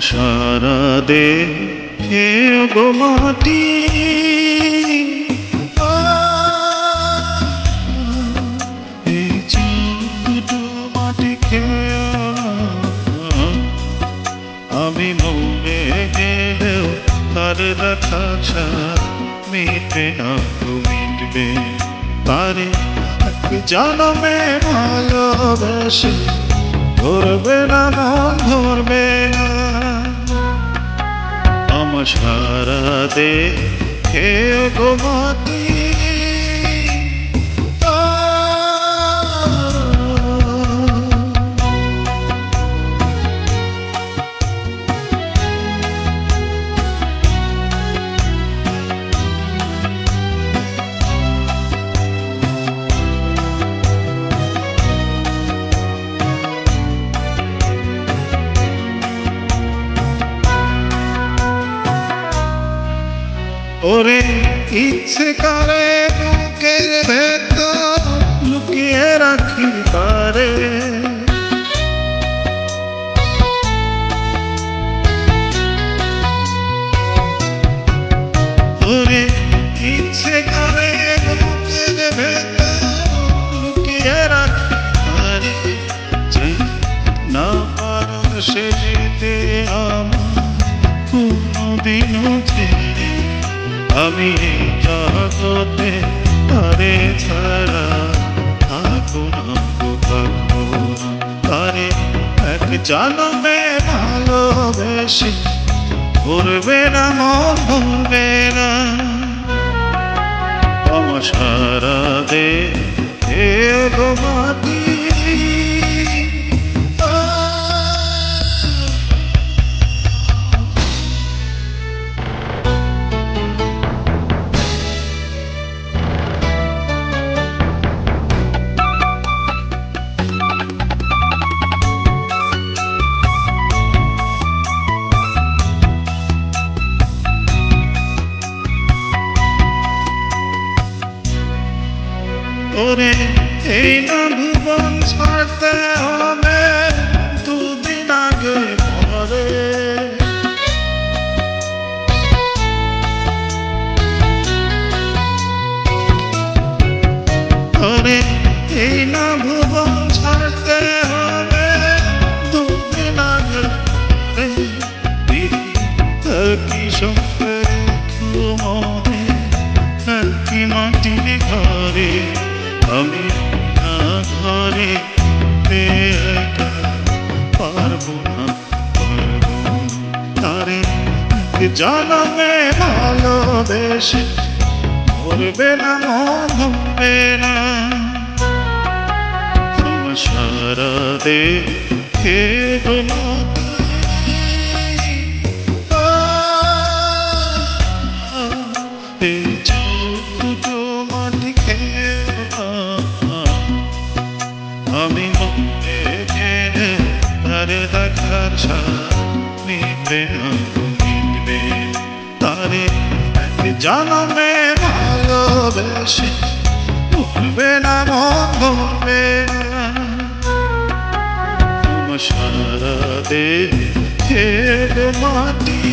সারা দে। গো মাটি। আমি মনে তার দেখা মিটবে না মিটবে তারে। জনমে ভালোবেসে ধরবে না ধরবে দে হে গো ওরে ইচ্ছে করে বুকের ভেতর লুকিয়ে রাখি পারে। ওরে ইচ্ছে করে বুকের ভেতর লুকিয়ে রাখি যে না পারো সে যেতে আমার কোনোদিনও ছেড়ে আমি জগতে তারে ছাড়া থাকব না থাকব। তারে এক জন্মে ভালোবেসে ভরবে না, মন না আমার সারা দে মাটি ওরে এই না ভুবন ছাড়তে হবে দুদিন আগে পরে ওরে এই না ভুবন ছাড়তে হবে দুদিন আগে পারব না, পারব। তারে জানামে ভালোবেসে মরবে না, মন না তোমার সারা দে হে গো তারে দেখার মিটবে না তারে এক ভালোবেসে ভুলবে না মন ভুলবে সারা মাটি